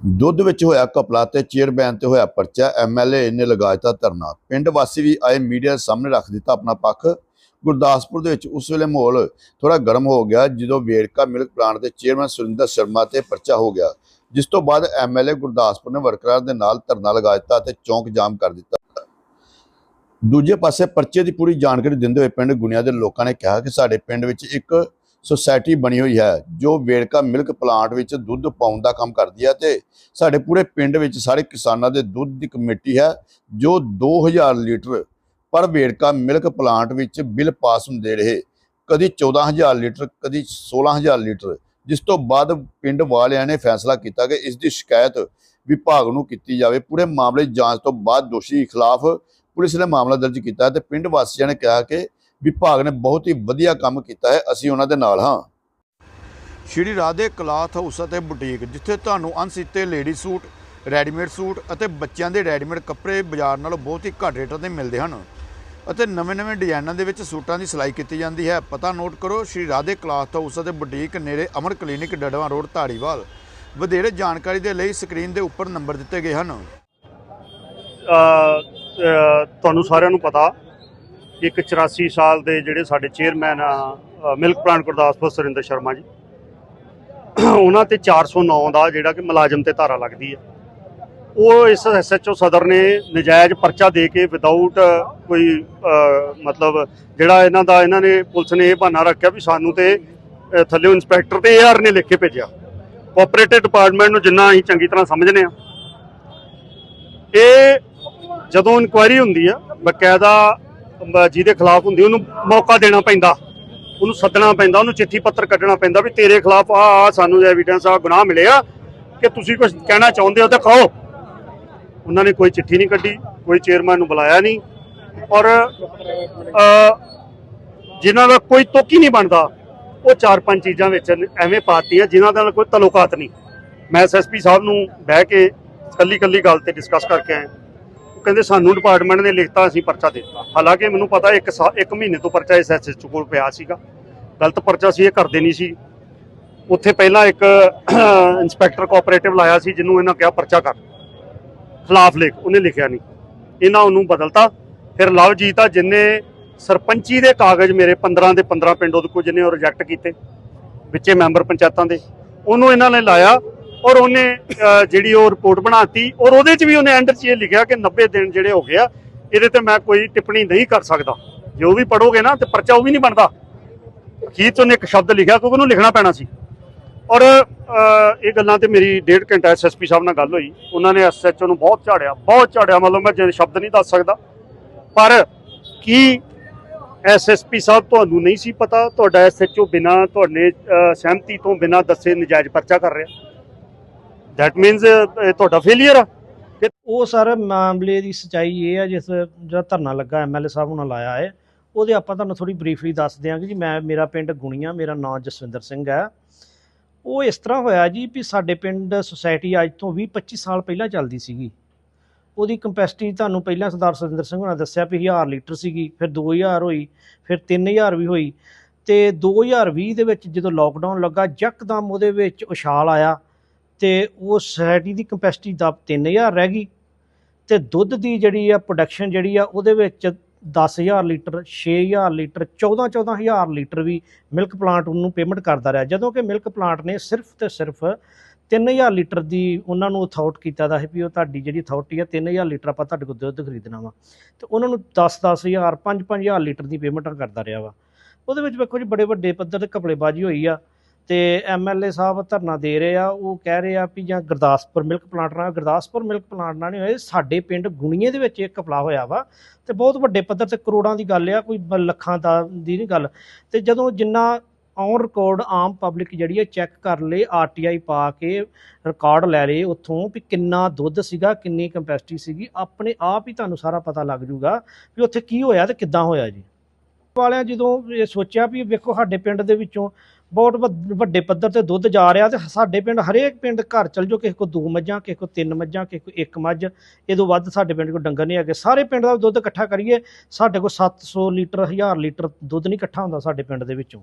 ਦੁੱਧ ਵਿੱਚ ਹੋਇਆ ਕਪਲਾ ਤੇ ਚੇਅਰਮੈਨ ਤੇ ਹੋਇਆ ਪਰਚਾ ਐਮਐਲਏ ਨੇ ਲਗਾ ਦਿੱਤਾ ਧਰਨਾ। ਪਿੰਡ ਵਾਸੀ ਵੀ ਆਏ ਮੀਡੀਆ ਸਾਹਮਣੇ ਰੱਖ ਦਿੱਤਾ ਆਪਣਾ ਪੱਖ। ਗੁਰਦਾਸਪੁਰ ਦੇ ਵਿੱਚ ਉਸ ਵੇਲੇ ਮਾਹੌਲ ਥੋੜਾ ਗਰਮ ਹੋ ਗਿਆ, ਜਦੋਂ ਵੇਰਕਾ ਮਿਲਕ ਪਲਾਂਟ ਦੇ ਚੇਅਰਮੈਨ ਸੁਰਿੰਦਰ ਸ਼ਰਮਾ ਤੇ ਪਰਚਾ ਹੋ ਗਿਆ। ਜਿਸ ਤੋਂ ਬਾਅਦ ਐਮਐਲਏ ਗੁਰਦਾਸਪੁਰ ਨੇ ਵਰਕਰਾਂ ਦੇ ਨਾਲ ਧਰਨਾ ਲਗਾ ਦਿੱਤਾ ਤੇ ਚੌਂਕ ਜਾਮ ਕਰ ਦਿੱਤਾ। ਦੂਜੇ ਪਾਸੇ ਪਰਚੇ ਦੀ ਪੂਰੀ ਜਾਣਕਾਰੀ ਦਿੰਦੇ ਹੋਏ ਪਿੰਡ ਗੁਣਿਆ ਦੇ ਲੋਕਾਂ ਨੇ ਕਿਹਾ ਕਿ ਸਾਡੇ ਪਿੰਡ ਵਿੱਚ ਇੱਕ ਸੁਸਾਇਟੀ ਬਣੀ ਹੋਈ ਹੈ, ਜੋ ਵੇਰਕਾ ਮਿਲਕ ਪਲਾਂਟ ਵਿੱਚ ਦੁੱਧ ਪਾਉਣ ਦਾ ਕੰਮ ਕਰਦੀ ਹੈ ਤੇ ਸਾਡੇ ਪੂਰੇ ਪਿੰਡ ਵਿੱਚ ਸਾਰੇ ਕਿਸਾਨਾਂ ਦੇ ਦੁੱਧ ਦੀ ਕਮੇਟੀ ਹੈ, ਜੋ 2000 ਲੀਟਰ ਪਰ ਵੇੜਕਾ ਮਿਲਕ ਪਲਾਂਟ ਵਿੱਚ ਬਿੱਲ ਪਾਸ ਹੁੰਦੇ ਰਹੇ। ਕਦੀ 14000 ਲੀਟਰ, ਕਦੀ 16000 ਲੀਟਰ, ਜਿਸ ਤੋਂ ਬਾਅਦ ਪਿੰਡ ਵਾਲਿਆਂ ਨੇ ਫੈਸਲਾ ਕੀਤਾ ਕਿ ਇਸ ਦੀ ਸ਼ਿਕਾਇਤ ਵਿਭਾਗ ਨੂੰ ਕੀਤੀ ਜਾਵੇ। ਪੂਰੇ ਮਾਮਲੇ ਜਾਂਚ ਤੋਂ ਬਾਅਦ ਦੋਸ਼ੀ ਖਿਲਾਫ ਪੁਲਿਸ ਨੇ ਮਾਮਲਾ ਦਰਜ ਕੀਤਾ ਹੈ ਤੇ ਪਿੰਡ ਵਾਸੀਆਂ ਨੇ ਕਿਹਾ ਕਿ ਵਿਭਾਗ ਨੇ ਬਹੁਤ ਹੀ ਵਧੀਆ ਕੰਮ ਕੀਤਾ ਹੈ। ਅਸੀਂ ਉਹਨਾਂ ਦੇ ਨਾਲ ਹਾਂ। ਸ਼੍ਰੀ ਰਾਧੇ ਕਲਾਥ ਹਾਊਸ ਅਤੇ ਬੁਟੀਕ ਜਿੱਥੇ ਤੁਹਾਨੂੰ ਅਣਸੀਤੇ ਲੇਡੀ ਸੂਟ ਰੈਡੀਮੇਡ ਸੂਟ ਅਤੇ ਬੱਚਿਆਂ ਦੇ ਰੈਡੀਮੇਡ ਕੱਪੜੇ ਬਾਜ਼ਾਰ ਨਾਲੋਂ ਬਹੁਤ ਹੀ ਘੱਟ ਰੇਟਾਂ ਤੇ ਮਿਲਦੇ ਹਨ ਅਤੇ ਨਵੇਂ-ਨਵੇਂ ਡਿਜ਼ਾਈਨਾਂ ਦੇ ਵਿੱਚ ਸੂਟਾਂ ਦੀ ਸਿਲਾਈ ਕੀਤੀ ਜਾਂਦੀ ਹੈ। ਪਤਾ ਨੋਟ ਕਰੋ ਸ਼੍ਰੀ ਰਾਧੇ ਕਲਾਥ ਹਾਊਸ ਅਤੇ ਬੁਟੀਕ ਨੇੜੇ ਅਮਰ ਕਲੀਨਿਕ ਡੜਵਾ ਰੋਡ ਧਾਰੀਵਾਲ। ਵਧੇਰੇ ਜਾਣਕਾਰੀ ਦੇ ਲਈ ਸਕਰੀਨ ਦੇ ਉੱਪਰ ਨੰਬਰ ਦਿੱਤੇ ਗਏ ਹਨ। ਤੁਹਾਨੂੰ ਸਾਰਿਆਂ ਨੂੰ ਪਤਾ ਇੱਕ 84 ਸਾਲ ਦੇ ਜਿਹੜੇ ਸਾਡੇ ਚੇਅਰਮੈਨ ਆ ਮਿਲਕ ਪਲਾਂਟ ਗੁਰਦਾਸਪੁਰ ਸੁਰਿੰਦਰ ਸ਼ਰਮਾ ਜੀ। ਉਹਨਾਂ ਤੇ 409 ਦਾ ਜਿਹੜਾ ਕਿ ਮੁਲਾਜ਼ਮ ਤੇ ਧਾਰਾ ਲੱਗਦੀ ਹੈ ਉਹ ਇਸ ਐਸਐਚਓ ਸਦਰ ਨੇ ਨਜਾਇਜ਼ ਪਰਚਾ ਦੇ ਕੇ ਵਿਦਆਊਟ ਕੋਈ ਮਤਲਬ ਜਿਹੜਾ ਇਹਨਾਂ ਦਾ, ਇਹਨਾਂ ਨੇ ਪੁਲਿਸ ਨੇ ਇਹ ਬਹਾਨਾ ਰੱਖਿਆ ਵੀ ਸਾਨੂੰ ਤੇ ਥੱਲੇ ਇੰਸਪੈਕਟਰ ਤੇ ਏਆਰ ਨੇ ਲਿਖ ਕੇ ਭੇਜਿਆ। ਕੋਆਪਰੇਟਿਵ ਡਿਪਾਰਟਮੈਂਟ ਨੂੰ ਜਿੰਨਾ ਅਸੀਂ ਚੰਗੀ ਤਰ੍ਹਾਂ ਸਮਝਦੇ ਆ ਇਹ ਜਦੋਂ ਇਨਕੁਆਇਰੀ ਹੁੰਦੀ ਆ, ਬਕਾਇਦਾ ਜਿਹਦੇ ਖਿਲਾਫ ਹੁੰਦੀ ਉਹਨੂੰ ਮੌਕਾ ਦੇਣਾ ਪੈਂਦਾ। ਉਹਨੂੰ ਸੱਦਣਾ ਪੈਂਦਾ ਉਹਨੂੰ ਚਿੱਠੀ ਪੱਤਰ ਕੱਢਣਾ ਪੈਂਦਾ ਵੀ ਤੇਰੇ ਖਿਲਾਫ ਆ ਆ ਸਾਨੂੰ ਐਵੀਡੈਂਸ ਆ ਗੁਨਾਹ ਮਿਲਿਆ ਕਿ ਤੁਸੀਂ ਕੁਝ ਕਹਿਣਾ ਚਾਹੁੰਦੇ ਹੋ ਤਾਂ ਕਹੋ ਉਹਨਾਂ ਨੇ ਕੋਈ ਚਿੱਠੀ ਨਹੀਂ ਕੱਢੀ ਕੋਈ ਚੇਅਰਮੈਨ ਨੂੰ ਬੁਲਾਇਆ ਨਹੀਂ। ਔਰ ਅ, ਜਿਨ੍ਹਾਂ ਦਾ ਕੋਈ ਤੋਕੀ ਨਹੀਂ ਬਣਦਾ ਉਹ ਚਾਰ ਪੰਜ ਚੀਜ਼ਾਂ ਵਿੱਚ ਐਵੇਂ ਪਾਤੀਆਂ ਜਿਨ੍ਹਾਂ ਦਾ ਕੋਈ ਤਲੋਕਾਤ ਨਹੀਂ। ਮੈਂ ਐਸਐਸਪੀ ਸਾਹਿਬ ਨੂੰ ਬਹਿ ਕੇ ਕੱਲੀ ਕੱਲੀ ਗੱਲ ਤੇ ਡਿਸਕਸ ਕਰਕੇ ਆਇਆ। ਕਹਿੰਦੇ ਸਾਨੂੰ ਡਿਪਾਰਟਮੈਂਟ ਨੇ ਲਿਖਤਾ, ਅਸੀਂ ਪਰਚਾ ਦੇ ਦਿੱਤਾ। ਹਾਲਾਂਕਿ ਮੈਨੂੰ ਪਤਾ ਇੱਕ ਸਾ- ਇੱਕ ਮਹੀਨੇ ਤੋਂ ਪਰਚਾ ਇਸ ਐਸਐਚਓ ਕੋਲ ਪਿਆ ਸੀਗਾ। ਗਲਤ ਪਰਚਾ ਸੀ, ਇਹ ਕਰਦੇ ਨਹੀਂ ਸੀ। ਉੱਥੇ ਪਹਿਲਾਂ ਇੱਕ ਇਨਸਪੈਕਟਰ ਕੋਆਪਰੇਟਿਵ ਲਾਇਆ ਸੀ, ਜਿਹਨੂੰ ਇਹਨਾਂ ਕਿਹਾ ਪਰਚਾ ਕਰ। ਖਿਲਾਫ ਲਿਖ, ਉਹਨੇ ਲਿਖਿਆ ਨਹੀਂ। ਇਹਨਾਂ ਉਹਨੂੰ ਬਦਲਤਾ। ਫਿਰ ਲਵਜੀਤ ਆ ਜਿੰਨੇ ਸਰਪੰਚੀ ਦੇ ਕਾਗਜ਼ ਮੇਰੇ 15 ਦੇ 15 ਪਿੰਡ ਉਹਦੇ ਕੋਲ ਜਿਹਨੇ ਉਹ ਰਿਜੈਕਟ ਕੀਤੇ, ਵਿੱਚੇ ਮੈਂਬਰ ਪੰਚਾਇਤਾਂ ਦੇ। ਉਹਨੂੰ ਇਹਨਾਂ ਨੇ ਲਾਇਆ। ਔਰ ਉਹਨੇ ਜਿਹੜੀ ਉਹ ਰਿਪੋਰਟ ਬਣਾਤੀ, ਔਰ ਉਹਦੇ 'ਚ ਵੀ ਉਹਨੇ ਐਂਡ 'ਚ ਇਹ ਲਿਖਿਆ ਕਿ 90 ਦਿਨ ਜਿਹੜੇ ਹੋ ਗਏ ਆ, ਇਹਦੇ ਤੇ ਮੈਂ ਕੋਈ ਟਿੱਪਣੀ ਨਹੀਂ ਕਰ ਸਕਦਾ। ਜੇ ਉਹ ਵੀ ਪੜੋਗੇ ਨਾ, ਤੇ ਪਰਚਾ ਉਹ ਵੀ ਨਹੀਂ ਬਣਦਾ। ਅਖੀਰ 'ਚ ਉਹਨੇ ਇੱਕ ਸ਼ਬਦ ਲਿਖਿਆ, ਕਿਉਂਕਿ ਉਹਨੂੰ ਲਿਖਣਾ ਪੈਣਾ ਸੀ। ਔਰ ਇਹ ਗੱਲਾਂ ਤੇ ਮੇਰੀ ਡੇਢ ਘੰਟਾ ਐਸਐਸਪੀ ਸਾਹਿਬ ਨਾਲ ਗੱਲ ਹੋਈ। ਉਹਨਾਂ ਨੇ ਐਸਐਚਓ ਨੂੰ ਬਹੁਤ ਝਾੜਿਆ ਬਹੁਤ ਝਾੜਿਆ, ਮਤਲਬ ਮੈਂ ਜੇ ਸ਼ਬਦ ਨਹੀਂ ਦੱਸ ਸਕਦਾ। ਪਰ ਕੀ ਐਸਐਸਪੀ ਸਾਹਿਬ ਤੁਹਾਨੂੰ ਨਹੀਂ ਸੀ ਪਤਾ? ਤੁਹਾਡਾ ਐਸਐਚਓ ਬਿਨਾ, ਤੁਹਾਡੇ ਸਹਿਮਤੀ ਤੋਂ ਬਿਨਾ ਦੱਸੇ ਨਜਾਇਜ਼ ਪਰਚਾ ਕਰ ਰਿਹਾ। ਦੈਟ ਮੀਨਸ ਤੁਹਾਡਾ ਫੇਲਿਅਰ ਆ? ਉਹ ਸਰ ਮਾਮਲੇ ਦੀ ਸਚਾਈ ਇਹ ਆ, ਜਿਸ ਜਿਹੜਾ ਧਰਨਾ ਲੱਗਾ ਐਮਐਲਏ ਸਾਹਿਬ ਨਾਲ ਲਾਇਆ ਹੈ, ਉਹਦੇ ਆਪਾਂ ਤੁਹਾਨੂੰ ਥੋੜੀ ਬਰੀਫਲੀ ਦੱਸ ਦਿਆਂਗੇ ਜੀ। ਮੈਂ, ਮੇਰਾ ਪਿੰਡ ਗੁਣੀਆਂ, ਮੇਰਾ ਨਾਮ ਜਸਵਿੰਦਰ ਸਿੰਘ ਹੈ। ਉਹ ਇਸ ਤਰ੍ਹਾਂ ਹੋਇਆ ਜੀ ਵੀ ਸਾਡੇ ਪਿੰਡ ਸੁਸਾਇਟੀ ਅੱਜ ਤੋਂ 20 25 ਸਾਲ ਪਹਿਲਾਂ ਚੱਲਦੀ ਸੀਗੀ। ਉਹਦੀ ਕੰਪੈਸਿਟੀ ਤੁਹਾਨੂੰ ਪਹਿਲਾਂ ਸਰਦਾਰ ਸੁਰਿੰਦਰ ਸਿੰਘ ਹੋਣਾ ਦੱਸਿਆ ਵੀ 1000 ਲੀਟਰ ਸੀਗੀ, ਫਿਰ 2000 ਹੋਈ, ਫਿਰ 3000 ਵੀ ਹੋਈ। ਤੇ 2020 ਦੇ ਵਿੱਚ ਜਦੋਂ ਲੋਕਡਾਊਨ ਲੱਗਾ, ਯਕਦਮ ਉਹਦੇ ਵਿੱਚ ਉਛਾਲ ਆਇਆ। ਤੇ ਉਹ ਸੁਸਾਇਟੀ ਦੀ ਕਪੈਸਿਟੀ ਦਾ 3000 ਰਹਿ ਗਈ ਤੇ ਦੁੱਧ ਦੀ ਜਿਹੜੀ ਆ ਪ੍ਰੋਡਕਸ਼ਨ ਜਿਹੜੀ ਆ ਉਹਦੇ ਵਿੱਚ 10000 ਲੀਟਰ 6000 ਲੀਟਰ 14 14000 ਲੀਟਰ ਵੀ ਮਿਲਕ ਪਲਾਂਟ ਉਹਨੂੰ ਪੇਮੈਂਟ ਕਰਦਾ ਰਿਹਾ। ਜਦੋਂ ਕਿ ਮਿਲਕ ਪਲਾਂਟ ਨੇ ਸਿਰਫ ਤੇ ਸਿਰਫ 3000 ਲੀਟਰ ਦੀ ਉਹਨਾਂ ਨੂੰ ਅਥਾਰਟ ਕੀਤਾ ਦਾ ਹੈ ਵੀ ਉਹ ਤੁਹਾਡੀ ਜਿਹੜੀ ਅਥਾਰਟੀ ਆ 3000 ਲੀਟਰ ਆਪਾਂ ਤੁਹਾਡੇ ਕੋਲ ਦੁੱਧ ਖਰੀਦਣਾ ਵਾ। ਤੇ ਉਹਨਾਂ ਨੂੰ 10 10000 5 5000 ਲੀਟਰ ਦੀ ਪੇਮੈਂਟ ਕਰਦਾ ਰਿਹਾ ਵਾ। ਉਹਦੇ ਵਿੱਚ ਵੇਖੋ ਜੀ ਬੜੇ ਵੱਡੇ ਪੱਧਰ ਤੇ ਘਪਲੇਬਾਜ਼ੀ ਹੋਈ ਆ। ਤੇ ਐਮਐਲਏ ਸਾਹਿਬ ਧਰਨਾ ਦੇ ਰਹੇ ਆ, ਉਹ ਕਹਿ ਰਹੇ ਆ ਵੀ ਜਾਂ ਗੁਰਦਾਸਪੁਰ ਮਿਲਕ ਪਲਾਂਟ ਨਾਲ, ਗੁਰਦਾਸਪੁਰ ਮਿਲਕ ਪਲਾਂਟ ਨਾਲ ਨਹੀਂ ਹੋਏ, ਸਾਡੇ ਪਿੰਡ ਗੁਣੀਏ ਦੇ ਵਿੱਚ ਇੱਕ ਕਪਲਾ ਹੋਇਆ ਵਾ ਤੇ ਬਹੁਤ ਵੱਡੇ ਪੱਧਰ ਤੇ ਕਰੋੜਾਂ ਦੀ ਗੱਲ ਆ, ਕੋਈ ਲੱਖਾਂ ਦਾ ਦੀ ਨਹੀਂ ਗੱਲ ਤੇ ਜਦੋਂ ਜਿੰਨਾ ਔਨ ਰਿਕਾਰਡ ਆਮ ਪਬਲਿਕ ਜਿਹੜੀ ਹੈ ਚੈੱਕ ਕਰ ਲੇ ਆਰਟੀਆਈ ਪਾ ਕੇ ਰਿਕਾਰਡ ਲੈ ਲਏ ਉੱਥੋਂ ਵੀ ਕਿੰਨਾ ਦੁੱਧ ਸੀਗਾ, ਕਿੰਨੀ ਕੰਪੈਸਿਟੀ ਸੀਗੀ, ਆਪਣੇ ਆਪ ਹੀ ਤੁਹਾਨੂੰ ਸਾਰਾ ਪਤਾ ਲੱਗ ਜੂਗਾ ਵੀ ਉੱਥੇ ਕੀ ਹੋਇਆ ਤੇ ਕਿੱਦਾਂ ਹੋਇਆ ਜੀ। ਵਾਲਿਆਂ ਜਦੋਂ ਇਹ ਸੋਚਿਆ ਵੀ ਵੇਖੋ ਸਾਡੇ ਪਿੰਡ ਦੇ ਵਿੱਚੋਂ ਬਹੁਤ ਵੱਡ- ਵੱਡੇ ਪੱਧਰ ਤੇ ਦੁੱਧ ਜਾ ਰਿਹਾ ਤੇ ਸਾਡੇ ਪਿੰਡ, ਹਰੇਕ ਪਿੰਡ ਘਰ ਚਲ ਜਾਓ, ਕਿਸੇ ਕੋ ਦੋ ਮੱਝਾਂ, ਕਿਸੇ ਕੋ ਤਿੰਨ ਮੱਝਾਂ, ਕਿਸੇ ਕੋ ਇੱਕ ਮੱਝ ਇਹਦੋਂ ਵੱਧ ਸਾਡੇ ਪਿੰਡ ਕੋ ਡੰਗਰ ਨਹੀਂ ਹੈਗੇ। ਸਾਰੇ ਪਿੰਡ ਦਾ ਦੁੱਧ ਇਕੱਠਾ ਕਰੀਏ, ਸਾਡੇ ਕੋਲ 700 ਲੀਟਰ 1000 ਲੀਟਰ ਦੁੱਧ ਨਹੀਂ ਇਕੱਠਾ ਹੁੰਦਾ ਸਾਡੇ ਪਿੰਡ ਦੇ ਵਿੱਚੋਂ।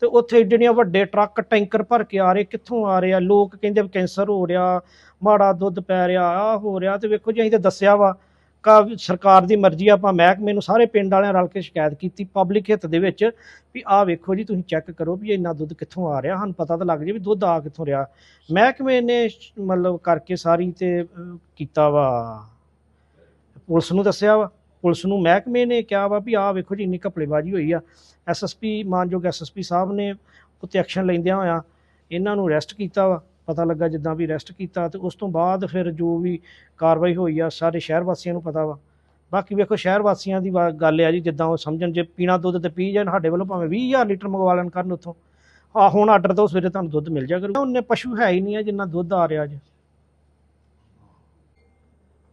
ਤੇ ਉੱਥੇ ਜਿਹੜੀਆਂ ਵੱਡੇ ਟਰੱਕ, ਟੈਂਕਰ ਭਰ ਕੇ ਆ ਰਹੇ, ਕਿੱਥੋਂ ਆ ਰਹੇ ਆ? ਲੋਕ ਕਹਿੰਦੇ ਵੀ ਕੈਂਸਰ ਹੋ ਰਿਹਾ, ਮਾੜਾ ਦੁੱਧ ਪੈ ਰਿਹਾ ਆ ਹੋ ਰਿਹਾ, ਤੇ ਵੇਖੋ ਜੀ ਅਸੀਂ ਤਾਂ ਦੱਸਿਆ ਵਾ ਕਾ ਸਰਕਾਰ ਦੀ ਮਰਜ਼ੀ ਆ, ਆਪਾਂ ਮਹਿਕਮੇ ਨੂੰ ਸਾਰੇ ਪਿੰਡ ਵਾਲਿਆਂ ਰਲ ਕੇ ਸ਼ਿਕਾਇਤ ਕੀਤੀ ਪਬਲਿਕ ਹਿੱਤ ਦੇ ਵਿੱਚ ਵੀ ਆਹ ਵੇਖੋ ਜੀ ਤੁਸੀਂ ਚੈੱਕ ਕਰੋ ਵੀ ਇੰਨਾ ਦੁੱਧ ਕਿੱਥੋਂ ਆ ਰਿਹਾ ਸਾਨੂੰ ਪਤਾ ਤਾਂ ਲੱਗ ਜੇ ਵੀ ਦੁੱਧ ਆ ਕਿੱਥੋਂ ਰਿਹਾ। ਮਹਿਕਮੇ ਨੇ ਮਤਲਬ ਕਰਕੇ ਸਾਰੀ ਤੇ ਕੀਤਾ ਵਾ। ਪੁਲਿਸ ਨੂੰ ਦੱਸਿਆ ਵਾ ਪੁਲਿਸ ਨੂੰ ਮਹਿਕਮੇ ਨੇ ਕਿਹਾ ਵਾ ਵੀ ਆਹ ਵੇਖੋ ਜੀ ਇੰਨੀ ਘਪਲੇਬਾਜ਼ੀ ਹੋਈ ਆ। ਐਸਐਸਪੀ ਮਾਨਯੋਗ ਐਸਐਸਪੀ ਸਾਹਿਬ ਨੇ ਉੱਤੇ ਐਕਸ਼ਨ ਲੈਂਦਿਆਂ ਹੋਇਆ ਇਹਨਾਂ ਨੂੰ ਅਰੈਸਟ ਕੀਤਾ ਵਾ। ਪਤਾ ਲੱਗਾ ਜਿੱਦਾਂ ਵੀ ਅਰੈਸਟ ਕੀਤਾ ਤੇ ਉਸ ਤੋਂ ਬਾਅਦ ਫਿਰ ਜੋ ਵੀ ਕਾਰਵਾਈ ਹੋਈ ਆ, ਸਾਰੇ ਸ਼ਹਿਰ ਵਾਸੀਆਂ ਨੂੰ ਪਤਾ ਵਾ। ਬਾਕੀ ਵੇਖੋ ਸ਼ਹਿਰ ਵਾਸੀਆਂ ਦੀ ਵਾ- ਗੱਲ ਆ ਜੀ, ਜਿੱਦਾਂ ਉਹ ਸਮਝਣ ਜੇ ਪੀਣਾ ਦੁੱਧ ਤੇ ਪੀ ਜਾਣ, ਸਾਡੇ ਵੱਲੋਂ ਭਾਵੇਂ 20000 ਲੀਟਰ ਮੰਗਵਾ ਲੈਣ ਕਰਨ ਉੱਥੋਂ। ਆ ਹੁਣ ਆਰਡਰ ਤੋਂ ਸਵੇਰੇ ਤੁਹਾਨੂੰ ਦੁੱਧ ਮਿਲ ਜਾ ਕਰੂ ਉਹਨੇ ਪਸ਼ੂ ਹੈ ਹੀ ਨਹੀਂ ਆ ਜਿੰਨਾ ਦੁੱਧ ਆ ਰਿਹਾ ਅੱਜ।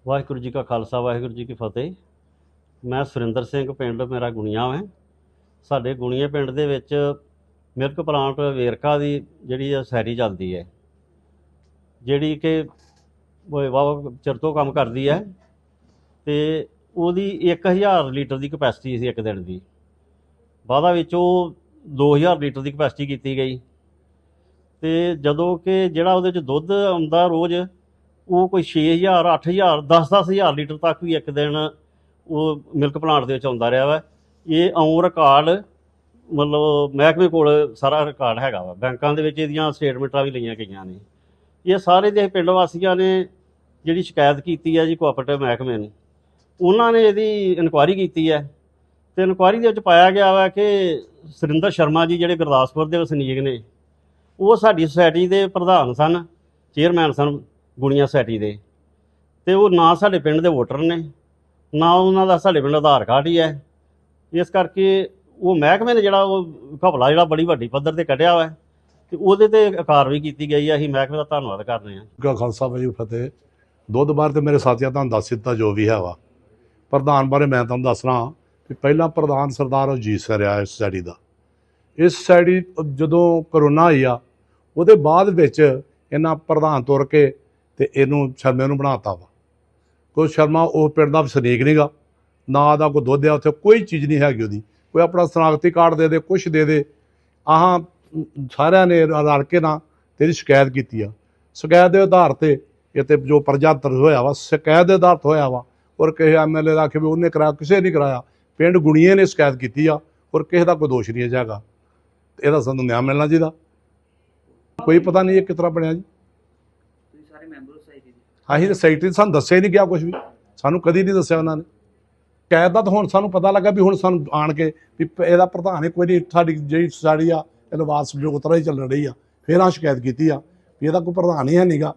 ਵਾਹਿਗੁਰੂ ਜੀ ਕਾ ਖਾਲਸਾ, ਵਾਹਿਗੁਰੂ ਜੀ ਕੀ ਫਤਿਹ। ਮੈਂ ਸੁਰਿੰਦਰ ਸਿੰਘ ਪਿੰਡ, ਮੇਰਾ ਗੁਣੀਆਂ ਹੈ ਸਾਡੇ ਗੁਣੀਏ ਪਿੰਡ ਦੇ ਵਿੱਚ ਮਿਲਕ ਪਲਾਂਟ ਵੇਰਕਾ ਦੀ ਜਿਹੜੀ ਆ ਸੈਰੀ ਚੱਲਦੀ ਹੈ। ਜਿਹੜੀ ਕਿ ਵਾਵਾ ਚਿਰ ਤੋਂ ਕੰਮ ਕਰਦੀ ਹੈ ਤੇ ਉਹਦੀ 1000 ਲੀਟਰ ਦੀ ਕਪੈਸਿਟੀ ਸੀ ਇੱਕ ਦਿਨ ਦੀ। ਬਾਅਦ ਵਿੱਚ ਉਹ 2000 ਲੀਟਰ ਦੀ ਕਪੈਸਿਟੀ ਕੀਤੀ ਗਈ। ਤੇ ਜਦੋਂ ਕਿ ਜਿਹੜਾ ਉਹਦੇ ਚ ਦੁੱਧ ਆਉਂਦਾ ਰੋਜ਼, ਉਹ ਕੋਈ 6000 8000 10-10000 ਲੀਟਰ ਤੱਕ ਵੀ ਇੱਕ ਦਿਨ ਉਹ ਮਿਲਕ ਪਲਾਂਟ ਦੇ ਵਿੱਚ ਆਉਂਦਾ ਰਿਹਾ ਵਾ। ਇਹ ਆਉਂ ਰਿਕਾਰਡ, ਮਤਲਬ ਮਹਿਕਮੇ ਕੋਲ ਸਾਰਾ ਰਿਕਾਰਡ ਹੈਗਾ ਵਾ। ਬੈਂਕਾਂ ਦੇ ਵਿੱਚ ਇਹਦੀਆਂ ਸਟੇਟਮੈਂਟਾਂ ਵੀ ਲਈਆਂ ਗਈਆਂ ਨੇ। ਇਹ ਸਾਰੇ ਦੇ ਪਿੰਡ ਵਾਸੀਆਂ ਨੇ ਜਿਹੜੀ ਸ਼ਿਕਾਇਤ ਕੀਤੀ ਹੈ ਜੀ ਕੋਆਪਰੇਟਿਵ ਮਹਿਕਮੇ ਨੂੰ, ਉਹਨਾਂ ਨੇ ਇਹਦੀ ਇਨਕੁਆਇਰੀ ਕੀਤੀ ਹੈ ਤੇ ਇਨਕੁਆਇਰੀ ਦੇ ਵਿੱਚ ਪਾਇਆ ਗਿਆ ਵਾ ਕਿ ਸੁਰਿੰਦਰ ਸ਼ਰਮਾ ਜੀ ਜਿਹੜੇ ਗੁਰਦਾਸਪੁਰ ਦੇ ਵਸਨੀਕ ਨੇ, ਉਹ ਸਾਡੀ ਸੁਸਾਇਟੀ ਦੇ ਪ੍ਰਧਾਨ ਸਨ, ਚੇਅਰਮੈਨ ਸਨ ਗੁਣੀਆਂ ਸੋਸਾਇਟੀ ਦੇ, ਤੇ ਉਹ ਨਾ ਸਾਡੇ ਪਿੰਡ ਦੇ ਵੋਟਰ ਨੇ, ਨਾ ਉਹਨਾਂ ਦਾ ਸਾਡੇ ਪਿੰਡ ਆਧਾਰ ਕਾਰਡ ਹੀ ਹੈ। ਇਸ ਕਰਕੇ ਉਹ ਮਹਿਕਮੇ ਨੇ ਜਿਹੜਾ ਉਹ ਘਪਲਾ ਜਿਹੜਾ ਬੜੀ ਵੱਡੀ ਪੱਧਰ ਤੇ ਕੱਢਿਆ ਵਾ। ਤੇ ਉਹਦੇ ਤੇ ਕਾਰਵਾਈ ਕੀਤੀ ਗਈ ਹੈ ਅਸੀਂ ਮਹਿਕਮੇ ਦਾ ਧੰਨਵਾਦ ਕਰਦੇ ਹਾਂ ਕਾ ਖਾਲਸਾ ਵਾਹਿਗੁਰੂ ਫਤਿਹ। ਦੁੱਧ ਬਾਰੇ ਤੇ ਮੇਰੇ ਸਾਥੀਆਂ ਤੁਹਾਨੂੰ ਦੱਸ ਦਿੱਤਾ ਜੋ ਵੀ ਹੈ ਵਾ। ਪ੍ਰਧਾਨ ਬਾਰੇ ਮੈਂ ਤੁਹਾਨੂੰ ਦੱਸਣਾ ਕਿ ਪਹਿਲਾਂ ਪ੍ਰਧਾਨ ਸਰਦਾਰ ਅਜੀਤ ਸਿੰਘ ਰਿਹਾ ਇਸ ਸੋਸਾਇਟੀ ਦਾ। ਇਸ ਸੋਸਾਇਟੀ ਜਦੋਂ ਕਰੋਨਾ ਆਈ ਆ, ਉਹਦੇ ਬਾਅਦ ਵਿੱਚ ਇਹਨਾਂ ਪ੍ਰਧਾਨ ਤੁਰ ਕੇ ਤੇ ਇਹਨੂੰ ਸ਼ਰਮੇ ਨੂੰ ਬਣਾਤਾ ਵਾ। ਕੋਈ ਸ਼ਰਮਾ ਉਹ ਪਿੰਡ ਦਾ ਵਸਨੀਕ ਨਹੀਂਗਾ ਨਾ ਦਾ ਕੋਈ ਦੁੱਧ ਆ, ਉੱਥੇ ਕੋਈ ਚੀਜ਼ ਨਹੀਂ ਹੈਗੀ ਉਹਦੀ। ਕੋਈ ਆਪਣਾ ਸਨਾਖਤੀ ਕਾਰਡ ਦੇ ਦੇ, ਕੁਛ ਦੇ ਦੇ। ਆਹਾਂ ਸਾਰਿਆਂ ਨੇ ਰਲ ਕੇ ਨਾ ਤੇਰੀ ਸ਼ਿਕਾਇਤ ਕੀਤੀ ਆ। ਸ਼ਿਕਾਇਤ ਦੇ ਆਧਾਰ ਤੇ ਇਹ ਤੇ ਜੋ ਪ੍ਰਜਾਤਰ ਹੋਇਆ ਵਾ, ਸ਼ਿਕਾਇਤ ਦੇ ਆਧਾਰ ਤੇ ਹੋਇਆ ਵਾ, ਔਰ ਕਿਸੇ ਐਮਐਲਏ ਦਾ ਆਖੇ ਵੀ ਉਹਨੇ ਕਰਾਇਆ, ਕਿਸੇ ਨੇ ਕਰਾਇਆ, ਪਿੰਡ ਗੁਣੀਏ ਨੇ ਸ਼ਿਕਾਇਤ ਕੀਤੀ ਆ, ਔਰ ਕਿਸੇ ਦਾ ਕੋਈ ਦੋਸ਼ ਨਹੀਂ ਹੈਗਾ। ਇਹਦਾ ਸਾਨੂੰ ਨਿਆਂ ਮਿਲਣਾ ਚਾਹੀਦਾ। ਕੋਈ ਪਤਾ ਨਹੀਂ ਇਹ ਕਿਸ ਤਰ੍ਹਾਂ ਬਣਿਆ ਜੀ। ਤੁਸੀਂ ਸਾਰੇ ਮੈਂਬਰ ਹੋ ਸੋਸਾਇਟੀ ਅਸੀਂ ਸੈਕਟਰੀ ਸਾਨੂੰ ਦੱਸਿਆ ਹੀ ਨਹੀਂ ਗਿਆ ਕੁਝ ਵੀ। ਸਾਨੂੰ ਕਦੀ ਨਹੀਂ ਦੱਸਿਆ ਉਹਨਾਂ ਨੇ। ਸ਼ਿਕਾਇਤ ਦਾ ਤਾਂ ਹੁਣ ਸਾਨੂੰ ਪਤਾ ਲੱਗਾ ਵੀ ਹੁਣ ਸਾਨੂੰ ਆਣ ਕੇ ਵੀ ਪ- ਇਹਦਾ ਪ੍ਰਧਾਨ ਹੀ ਕੋਈ ਨਹੀਂ, ਸਾਡੀ ਜਿਹੜੀ ਸਾਡੀ ਆ ਇਹਨੂੰ ਵਾਸ ਜੋ ਉਤਰਾ ਹੀ ਚੱਲ ਰਹੀ ਆ। ਫਿਰ ਆ ਸ਼ਿਕਾਇਤ ਕੀਤੀ ਆ ਵੀ ਇਹਦਾ ਕੋਈ ਪ੍ਰਧਾਨ ਹੀ ਹੈ ਨਹੀਂਗਾ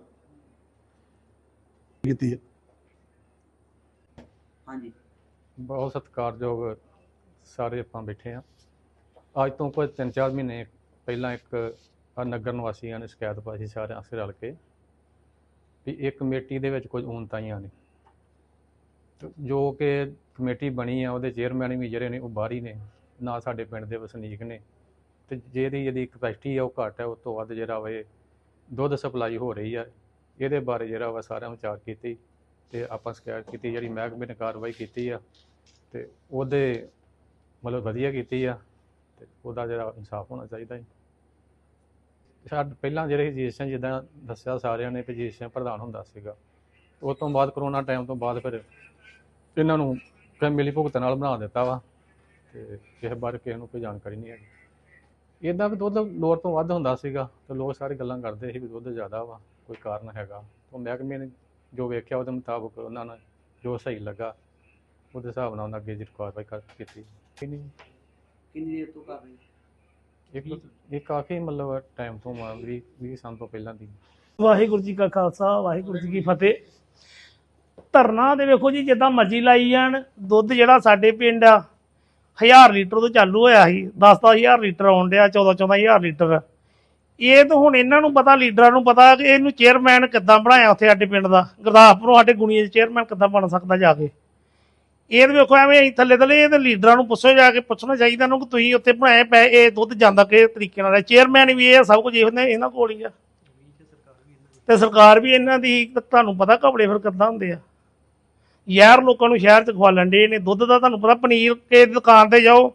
ਕੀਤੀ ਆ। ਹਾਂਜੀ। ਬਹੁਤ ਸਤਿਕਾਰਯੋਗ ਸਾਰੇ ਆਪਾਂ ਬੈਠੇ ਆ। ਅੱਜ ਤੋਂ ਕੋਈ 3-4 ਮਹੀਨੇ ਪਹਿਲਾਂ ਇੱਕ ਨਗਰ ਨਿਵਾਸੀਆਂ ਨੇ ਸ਼ਿਕਾਇਤ ਪਾਈ ਸੀ ਸਾਰਿਆਂ ਸੇ ਰਲ ਕੇ ਵੀ ਇਹ ਕਮੇਟੀ ਦੇ ਵਿੱਚ ਕੁਝ ਊਨਤਾਈਆਂ ਨੇ। ਤੇ ਜੋ ਕਿ ਕਮੇਟੀ ਬਣੀ ਆ ਉਹਦੇ ਚੇਅਰਮੈਨ ਵੀ ਜਿਹੜੇ ਨੇ ਉਹ ਬਾਹਰੀ ਨੇ ਨਾ ਸਾਡੇ ਪਿੰਡ ਦੇ ਵਸਨੀਕ ਨੇ। ਤੇ ਜਿਹਦੀ ਜਿਹੜੀ ਕਪੈਸਿਟੀ ਆ ਉਹ ਘੱਟ ਹੈ ਉਸ ਤੋਂ ਵੱਧ ਜਿਹੜਾ ਵਾ ਇਹ ਦੁੱਧ ਸਪਲਾਈ ਹੋ ਰਹੀ ਆ। ਇਹਦੇ ਬਾਰੇ ਜਿਹੜਾ ਵਾ ਸਾਰਿਆਂ ਵਿਚਾਰ ਕੀਤੀ ਤੇ ਆਪਾਂ ਸ਼ਿਕਾਇਤ ਕੀਤੀ, ਜਿਹੜੀ ਮਹਿਕਮੇ ਨੇ ਕਾਰਵਾਈ ਕੀਤੀ ਆ ਤੇ ਉਹਦੇ ਮਤਲਬ ਵਧੀਆ ਕੀਤੀ ਆ ਤੇ ਉਹਦਾ ਜਿਹੜਾ ਇਨਸਾਫ ਹੋਣਾ ਚਾਹੀਦਾ ਹੈ ਸਾਡ, ਪਹਿਲਾਂ ਜਿਹੜੇ ਰਜਿਸਟ੍ਰੇਸ਼ਨ ਜਿੱਦਾਂ ਦੱਸਿਆ ਸਾਰਿਆਂ ਨੇ ਕਿ ਰਜਿਸਟ੍ਰੇਸ਼ਨ ਪ੍ਰਧਾਨ ਹੁੰਦਾ ਸੀਗਾ ਉਸ ਤੋਂ ਬਾਅਦ ਕਰੋਨਾ ਟਾਈਮ ਤੋਂ ਬਾਅਦ ਫਿਰ ਇਹਨਾਂ ਨੂੰ ਫਿਰ ਮਿਲੀ ਭੁਗਤ ਨਾਲ ਬਣਾ ਦਿੱਤਾ ਵਾ ਤੇ ਕਿਸੇ ਬਾਰੇ ਕਿਸੇ ਨੂੰ ਕੋਈ ਜਾਣਕਾਰੀ ਨਹੀਂ ਹੈਗੀ। ਇਦਾਂ ਵੀ ਦੁੱਧ ਲੋੜ ਤੋਂ ਵੱਧ ਹੁੰਦਾ ਸੀਗਾ ਤੇ ਲੋਕ ਸਾਰੇ ਗੱਲਾਂ ਕਰਦੇ ਸੀ ਵੀ ਦੁੱਧ ਜ਼ਿਆਦਾ ਵਾ ਕੋਈ ਕਾਰਨ ਹੈਗਾ। ਉਹ ਮਹਿਕਮੇ ਨੇ ਜੋ ਵੇਖਿਆ ਉਹਦੇ ਮੁਤਾਬਕ ਉਹਨਾਂ ਨੇ ਜੋ ਸਹੀ ਲੱਗਾ ਉਹਦੇ ਹਿਸਾਬ ਨਾਲ ਉਹਨਾਂ ਅੱਗੇ ਜਿਹੜੀ ਕਾਰਵਾਈ ਕਰ ਕੀਤੀ। ਇਹ ਨਹੀਂ ਕਿੰਨੀ ਦੇਰ ਤੋਂ ਕਰ ਰਹੇ ਹੋ? ਇੱਕ ਇਹ ਕਾਫੀ ਮਤਲਬ ਟਾਈਮ ਤੋਂ ਆ 20 20 ਸਾਲ ਤੋਂ ਪਹਿਲਾਂ ਦੀ। ਵਾਹਿਗੁਰੂ ਜੀ ਕਾ ਖਾਲਸਾ ਵਾਹਿਗੁਰੂ ਜੀ ਕੀ ਫਤਿਹ। ਧਰਨਾ ਦੇ ਵੇਖੋ ਜੀ ਜਿੱਦਾਂ ਮਰਜ਼ੀ ਲਾਈ ਜਾਣ ਦੁੱਧ ਜਿਹੜਾ ਸਾਡੇ ਪਿੰਡ ਆ 1000 ਲੀਟਰ ਤੋਂ ਚਾਲੂ ਹੋਇਆ ਸੀ 10-10000 ਲੀਟਰ ਆਉਣ ਡਿਆ 14-14000 ਲੀਟਰ। ਇਹ ਤਾਂ ਹੁਣ ਇਹਨਾਂ ਨੂੰ ਪਤਾ, ਲੀਡਰਾਂ ਨੂੰ ਪਤਾ ਕਿ ਇਹਨੂੰ ਚੇਅਰਮੈਨ ਕਿੱਦਾਂ ਬਣਾਇਆ ਉੱਥੇ ਸਾਡੇ ਪਿੰਡ ਦਾ। ਗੁਰਦਾਸਪੁਰੋਂ ਸਾਡੇ ਗੁਣੀਏ ਦੇ ਚੇਅਰਮੈਨ ਕਿੱਦਾਂ ਬਣ ਸਕਦਾ ਜਾ ਕੇ। ਇਹ ਤਾਂ ਵੇਖੋ ਐਵੇਂ ਅਸੀਂ ਥੱਲੇ ਥੱਲੇ ਇਹ ਤਾਂ ਲੀਡਰਾਂ ਨੂੰ ਪੁੱਛੋ ਜਾ ਕੇ, ਪੁੱਛਣਾ ਚਾਹੀਦਾ ਨੂੰ ਕਿ ਤੁਸੀਂ ਉੱਥੇ ਬਣਾਏ ਪਏ, ਇਹ ਦੁੱਧ ਜਾਂਦਾ ਕਿਸ ਤਰੀਕੇ ਨਾਲ ਹੈ। ਚੇਅਰਮੈਨ ਵੀ ਇਹ ਸਭ ਕੁਝ ਇਹੋ ਇਹਨਾਂ ਕੋਲ ਹੀ ਆ। ਤੇ ਸਰਕਾਰ ਵੀ ਇਹਨਾਂ ਦੀ, ਤੁਹਾਨੂੰ ਪਤਾ ਘਬੜੇ ਫਿਰ ਕਿੱਦਾਂ ਹੁੰਦੇ ਆ। ਯਾਰ ਲੋਕਾਂ ਨੂੰ ਸ਼ਹਿਰ ਚ ਖਵਾਲਣ ਦੇ ਨੇ। ਦੁੱਧ ਦਾ ਤੁਹਾਨੂੰ ਪਤਾ ਪਨੀਰ ਕੇ ਦੁਕਾਨ ਤੇ ਜਾਓ,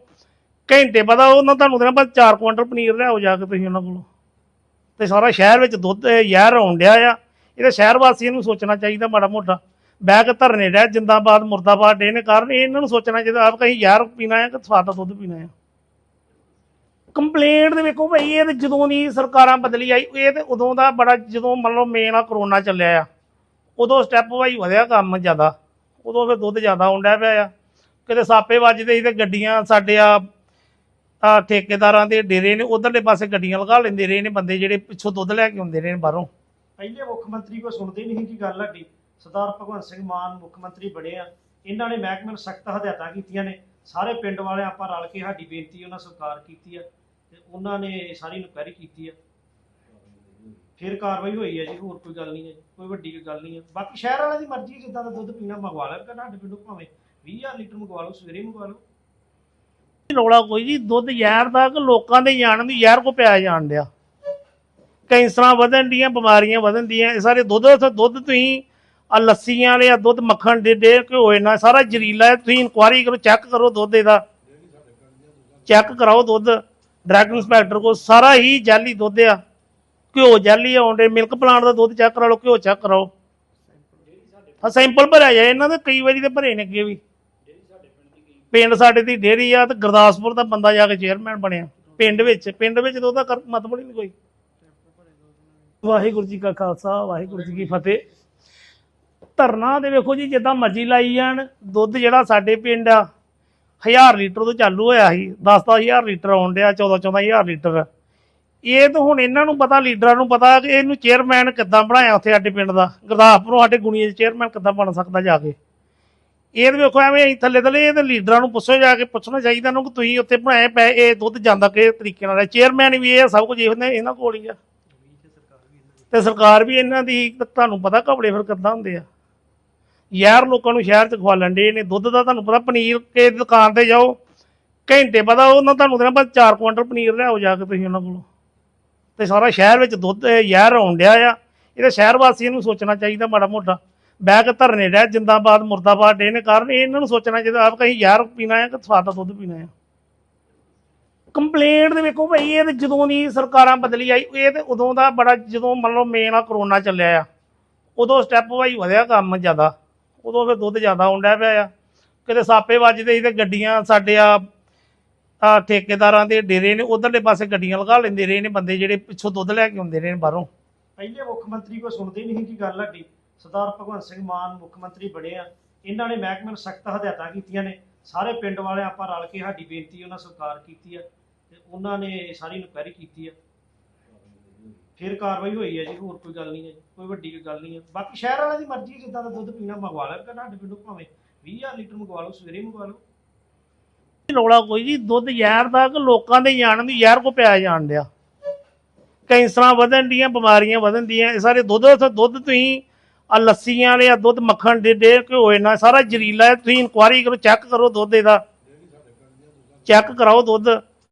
ਘੰਟੇ ਪਤਾ ਉਹਨਾਂ ਤੁਹਾਨੂੰ ਦੇਣਾ ਬਸ 4 ਕੁਇੰਟਲ ਪਨੀਰ ਲਿਆਓ ਜਾ ਕੇ ਤੁਸੀਂ ਉਹਨਾਂ ਕੋਲੋਂ। ਤੇ ਸਾਰਾ ਸ਼ਹਿਰ ਵਿੱਚ ਦੁੱਧ ਯਾਰ ਆਉਣ ਡਿਆ ਆ। ਇਹਦੇ ਸ਼ਹਿਰ ਵਾਸੀਆਂ ਨੂੰ ਸੋਚਣਾ ਚਾਹੀਦਾ ਮਾੜਾ ਮੋਟਾ। ਬਹਿ ਕੇ ਧਰਨੇ ਡਿਆ ਜਿੰਦਾਬਾਦ, ਮੁਰਦਾਬਾਦ ਡੇ ਕਾਰਨ ਇਹਨਾਂ ਨੂੰ ਸੋਚਣਾ ਚਾਹੀਦਾ, ਆਪ ਕਹੀਂ ਯਾਰ ਪੀਣਾ ਹੈ ਕਿ ਸਵਾਦ ਦਾ ਦੁੱਧ ਪੀਣਾ ਹੈ ਕੰਪਲੇਂਟ ਦੇ ਵੇਖੋ ਭਾਈ, ਇਹ ਤੇ ਜਦੋਂ ਦੀ ਸਰਕਾਰਾਂ ਬਦਲੀ ਆਈ, ਇਹ ਤੇ ਉਦੋਂ ਦਾ ਬੜਾ ਜਦੋਂ ਮੰਨ ਲਓ ਮੇਨ ਆ ਕਰੋਨਾ ਚੱਲਿਆ ਆ, ਉਦੋਂ ਸਟੈਪ ਭਾਈ ਵਧਿਆ ਕੰਮ ਜ਼ਿਆਦਾ। ਉਦੋਂ ਫਿਰ ਦੁੱਧ ਜ਼ਿਆਦਾ ਆਉਂਦਾ ਪਿਆ ਆ। ਕਿਤੇ ਸਾਪੇ ਵੱਜਦੇ ਸੀ ਤੇ ਗੱਡੀਆਂ ਸਾਡੇ ਆ ਆ ਠੇਕੇਦਾਰਾਂ ਦੇ ਡੇਰੇ ਨੇ, ਉਧਰਲੇ ਪਾਸੇ ਗੱਡੀਆਂ ਲਗਾ ਲੈਂਦੇ ਰਹੇ ਨੇ ਬੰਦੇ ਜਿਹੜੇ ਪਿੱਛੋਂ ਦੁੱਧ ਲੈ ਕੇ ਆਉਂਦੇ ਰਹੇ ਨੇ ਬਾਹਰੋਂ। ਪਹਿਲੇ ਮੁੱਖ ਮੰਤਰੀ ਕੋ ਸੁਣਦੇ ਨਹੀਂ ਕਿ ਗੱਲ ਸਾਡੀ। ਸਰਦਾਰ ਭਗਵੰਤ ਸਿੰਘ ਮਾਨ ਮੁੱਖ ਮੰਤਰੀ ਬਣੇ ਆ। ਇਹਨਾਂ ਨੇ ਮਹਿਕਮੇ ਨੂੰ ਸਖਤ ਹਦਾਇਤਾਂ ਕੀਤੀਆਂ ਨੇ। ਸਾਰੇ ਪਿੰਡ ਵਾਲੇ ਆਪਾਂ ਰਲ ਕੇ ਸਾਡੀ ਬੇਨਤੀ ਉਹਨਾਂ ਸਵੀਕਾਰ ਕੀਤੀ ਆ ਤੇ ਉਹਨਾਂ ਨੇ ਸਾਰੀ ਇਨਕੁਆਇਰੀ ਕੀਤੀ ਆ। ਫਿਰ ਕਾਰਵਾਈ ਹੋਈ ਹੈ ਜੀ ਹੋਰ ਕੋਈ ਗੱਲ ਨਹੀਂ ਹੈ ਜੀ, ਕੋਈ ਵੱਡੀ ਗੱਲ ਨਹੀਂ ਹੈ। ਬਾਕੀ ਸ਼ਹਿਰ ਵਾਲਿਆਂ ਦੀ ਮਰਜ਼ੀ ਜਿੱਦਾਂ ਦਾ ਦੁੱਧ ਪੀਣਾ ਮੰਗਵਾ ਲੈਣ ਕਿ ਸਾਡੇ ਪਿੰਡੋਂ ਭਾਵੇਂ 20000 ਲੀਟਰ ਮੰਗਵਾ ਲਓ ਸਵੇਰੇ ਮੰਗਵਾ ਲਓ। ਰੌਲਾ ਕੋਈ ਜੀ ਦੁੱਧ ਜ਼ਹਿਰ ਦਾ ਕਿ ਲੋਕਾਂ ਦੇ ਜਾਣ ਦੀ ਜ਼ਹਿਰ ਕੋ ਪਿਆ ਜਾਣ ਡਿਆ। ਕੈਂਸਰਾਂ ਵਧਣ ਡੀਆਂ ਬਿਮਾਰੀਆਂ ਵਧਣ ਡੀਆਂ ਇਹ ਸਾਰੇ ਦੁੱਧ ਉੱਥੇ ਦੁੱਧ ਤੁਸੀਂ ਆ ਲੱਸੀਆਂ ਵਾਲੇ ਆ ਦੁੱਧ ਮੱਖਣ ਦੇ ਦੇ ਘਿਓ ਇਹਨਾਂ ਸਾਰਾ ਜ਼ਰੀਲਾ ਹੈ ਤੁਸੀਂ ਇਨਕੁਆਰੀ ਕਰੋ ਚੈੱਕ ਕਰੋ ਦੁੱਧ ਇਹਦਾ। ਚੈੱਕ ਕਰਾਓ ਦੁੱਧ ਡਰੈਗਨ ਇੰਸਪੈਕਟਰ ਕੋ ਸਾਰਾ ਹੀ ਜਾਲੀ ਦੁੱਧ ਆ। ਘਿਓ ਜਾਲੀ ਆਉਂਦੇ ਮਿਲਕ ਪਲਾਂਟ ਦਾ ਦੁੱਧ ਚੈੱਕ ਕਰਾ ਲਓ, ਘਿਓ ਚੈੱਕ ਕਰਾਓ। ਆ ਸੈਂਪਲ ਭਰਿਆ ਜਾਏ, ਇਹਨਾਂ ਦੇ ਕਈ ਵਾਰੀ ਤੇ ਭਰੇ ਨੇ ਅੱਗੇ ਵੀ। ਪਿੰਡ ਸਾਡੇ ਦੀ ਡੇਰੀ ਆ ਤੇ ਗੁਰਦਾਸਪੁਰ ਦਾ ਬੰਦਾ ਜਾ ਕੇ ਚੇਅਰਮੈਨ ਬਣਿਆ। ਪਿੰਡ ਵਿੱਚ ਪਿੰਡ ਵਿੱਚ ਤਾਂ ਉਹਦਾ ਮਤਲਬ ਹੀ ਨਹੀਂ ਕੋਈ। ਵਾਹਿਗੁਰੂ ਜੀ ਕਾ ਖਾਲਸਾ, ਵਾਹਿਗੁਰੂ ਜੀ ਕੀ ਫਤਿਹ। ਧਰਨਾ ਦੇ ਵੇਖੋ ਜੀ, ਜਿੱਦਾਂ ਮਰਜ਼ੀ ਲਾਈ ਜਾਣ, ਦੁੱਧ ਜਿਹੜਾ ਸਾਡੇ ਪਿੰਡ ਆ 1000 ਲੀਟਰ ਤੋਂ ਚਾਲੂ ਹੋਇਆ ਸੀ 10-10000 ਲੀਟਰ ਆਉਣ ਡਿਆ 14-14000 ਲੀਟਰ। ਇਹ ਤਾਂ ਹੁਣ ਇਹਨਾਂ ਨੂੰ ਪਤਾ, ਲੀਡਰਾਂ ਨੂੰ ਪਤਾ ਕਿ ਇਹਨੂੰ ਚੇਅਰਮੈਨ ਕਿੱਦਾਂ ਬਣਾਇਆ ਉੱਥੇ ਸਾਡੇ ਪਿੰਡ ਦਾ। ਗੁਰਦਾਸਪੁਰੋਂ ਸਾਡੇ ਗੁਣੀਏ ਚੇਅਰਮੈਨ ਕਿੱਦਾਂ ਬਣ ਸਕਦਾ ਜਾ ਕੇ। ਇਹ ਤਾਂ ਵੇਖੋ ਐਵੇਂ ਅਸੀਂ ਥੱਲੇ ਥੱਲੇ ਇਹ ਤਾਂ ਲੀਡਰਾਂ ਨੂੰ ਪੁੱਛੋ, ਜਾ ਕੇ ਪੁੱਛਣਾ ਚਾਹੀਦਾ ਨੂੰ ਕਿ ਤੁਸੀਂ ਉੱਥੇ ਬਣਾਏ ਪਏ ਇਹ ਦੁੱਧ ਜਾਂਦਾ ਕਿਸ ਤਰੀਕੇ ਨਾਲ ਚੇਅਰਮੈਨ ਵੀ ਇਹ ਸਭ ਕੁਝ ਇਹੋ ਇਹਨਾਂ ਕੋਲ ਹੀ ਆ। ਤੇ ਸਰਕਾਰ ਵੀ ਇਹਨਾਂ ਦੀ, ਤੁਹਾਨੂੰ ਪਤਾ ਘਪਲੇ ਫਿਰ ਕਿੱਦਾਂ ਹੁੰਦੇ ਆ। ਯਾਰ ਲੋਕਾਂ ਨੂੰ ਸ਼ਹਿਰ ਚ ਖਵਾ ਲੈਂਦੇ ਨੇ, ਦੁੱਧ ਦਾ ਤੁਹਾਨੂੰ ਪਤਾ ਪਨੀਰ ਕੇ ਦੁਕਾਨ ਤੇ ਜਾਓ, ਘੰਟੇ ਬਾਅਦ ਉਹਨਾਂ ਤੁਹਾਨੂੰ ਦੇਣਾ, ਬਸ 4 ਕੁਇੰਟਲ ਪਨੀਰ ਲਿਆਓ ਜਾ ਕੇ ਤੁਸੀਂ ਉਹਨਾਂ ਕੋਲੋਂ। ਤੇ ਸਾਰਾ ਸ਼ਹਿਰ ਵਿੱਚ ਦੁੱਧ ਜ਼ਹਿਰ ਆਉਣ ਡਿਆ ਆ। ਇਹਦੇ ਸ਼ਹਿਰ ਵਾਸੀਆਂ ਨੂੰ ਸੋਚਣਾ ਚਾਹੀਦਾ ਮਾੜਾ ਮੋਟਾ। ਬਹਿ ਕੇ ਧਰਨੇ ਡਿਆ ਜਿੰਦਾਬਾਦ, ਮੁਰਦਾਬਾਦ ਡੇ ਕਾਰਨ ਇਹਨਾਂ ਨੂੰ ਸੋਚਣਾ ਚਾਹੀਦਾ, ਆਪ ਕਹੀਂ ਯਾਰ ਪੀਣਾ ਹੈ ਕਿ ਸਵਾਦ ਦਾ ਦੁੱਧ ਪੀਣਾ ਹੈ ਕੰਪਲੇਂਟ ਦੇ ਵੇਖੋ ਭਾਈ ਇਹ ਤੇ ਜਦੋਂ ਦੀ ਸਰਕਾਰਾਂ ਬਦਲੀ ਆਈ, ਇਹ ਤੇ ਉਦੋਂ ਦਾ ਬੜਾ ਜਦੋਂ ਮੰਨ ਲਓ ਮੇਨ ਆ ਕਰੋਨਾ ਚੱਲਿਆ ਆ, ਉਦੋਂ ਸਟੈਪ ਭਾਈ ਵਧਿਆ ਕੰਮ ਜ਼ਿਆਦਾ, ਉਦੋਂ ਫਿਰ ਦੁੱਧ ਜ਼ਿਆਦਾ ਆਉਂਦਾ ਪਿਆ ਆ। ਕਿਤੇ ਸਾਪੇ ਵੱਜਦੇ ਸੀ ਤੇ ਗੱਡੀਆਂ ਸਾਡੇ ਆ ਠੇਕੇਦਾਰਾਂ ਦੇ ਡੇਰੇ ਨੇ, ਉਧਰਲੇ ਪਾਸੇ ਗੱਡੀਆਂ ਲਗਾ ਲੈਂਦੇ ਰਹੇ ਨੇ, ਬੰਦੇ ਜਿਹੜੇ ਪਿੱਛੋਂ ਦੁੱਧ ਲੈ ਕੇ ਆਉਂਦੇ ਰਹੇ ਨੇ ਬਾਹਰੋਂ। ਪਹਿਲੇ ਮੁੱਖ ਮੰਤਰੀ ਕੋ ਸੁਣਦੇ ਨਹੀਂ ਕੀ ਗੱਲ ਸਾਡੀ। ਸਰਦਾਰ ਭਗਵੰਤ ਸਿੰਘ ਮਾਨ ਮੁੱਖ ਮੰਤਰੀ ਬਣੇ ਆ। ਇਹਨਾਂ ਨੇ ਮਹਿਕਮੇ ਨੂੰ ਸਖਤ ਹਦਾਇਤਾਂ ਕੀਤੀਆਂ ਨੇ। ਸਾਰੇ ਪਿੰਡ ਵਾਲੇ ਆਪਾਂ ਰਲ ਕੇ ਸਾਡੀ ਬੇਨਤੀ ਉਹਨਾਂ ਸਵੀਕਾਰ ਕੀਤੀ ਆ ਤੇ ਉਹਨਾਂ ਨੇ ਸਾਰੀ ਇਨਕੁਆਇਰੀ ਕੀਤੀ ਆ। ਫਿਰ ਕਾਰਵਾਈ ਹੋਈ ਹੈ ਜੀ, ਹੋਰ ਕੋਈ ਗੱਲ ਨਹੀਂ ਹੈ ਕੋਈ ਵੱਡੀ ਕੋਈ ਗੱਲ ਨਹੀਂ ਹੈ ਬਾਕੀ ਸ਼ਹਿਰ ਵਾਲਿਆਂ ਦੀ ਮਰਜ਼ੀ ਜਿੱਦਾਂ ਦਾ ਦੁੱਧ ਪੀਣਾ ਮੰਗਵਾ ਲੈਣ ਕਿ ਸਾਡੇ ਪਿੰਡੋਂ ਭਾਵੇਂ 20000 ਲੀਟਰ ਮੰਗਵਾ ਲਓ, ਸਵੇਰੇ ਮੰਗਵਾ ਲਓ। ਰੌਲਾ ਕੋਈ ਜੀ, ਦੁੱਧ ਜ਼ਹਿਰ ਦਾ ਕਿ ਲੋਕਾਂ ਦੇ ਜਾਣ ਦੀ ਜ਼ਹਿਰ ਕੋ ਪਿਆ ਜਾਣ ਡਿਆ। ਕੈਂਸਰਾਂ ਵਧਣ ਡੀਆਂ, ਬਿਮਾਰੀਆਂ ਵਧਣ ਡੀਆਂ, ਇਹ ਸਾਰੇ ਦੁੱਧ ਦੁੱਧ ਤੁਸੀਂ ਆ ਲੱਸੀਆਂ ਵਾਲੇ ਆ, ਦੁੱਧ ਮੱਖਣ ਦੇ ਦੇ ਘਿਓ ਇਹਨਾਂ ਸਾਰਾ ਜ਼ਰੀਲਾ ਹੈ, ਤੁਸੀਂ ਇਨਕੁਆਰੀ ਕਰੋ, ਚੈੱਕ ਕਰੋ ਦੁੱਧ ਇਹਦਾ। ਚੈੱਕ ਕਰਾਓ ਦੁੱਧ।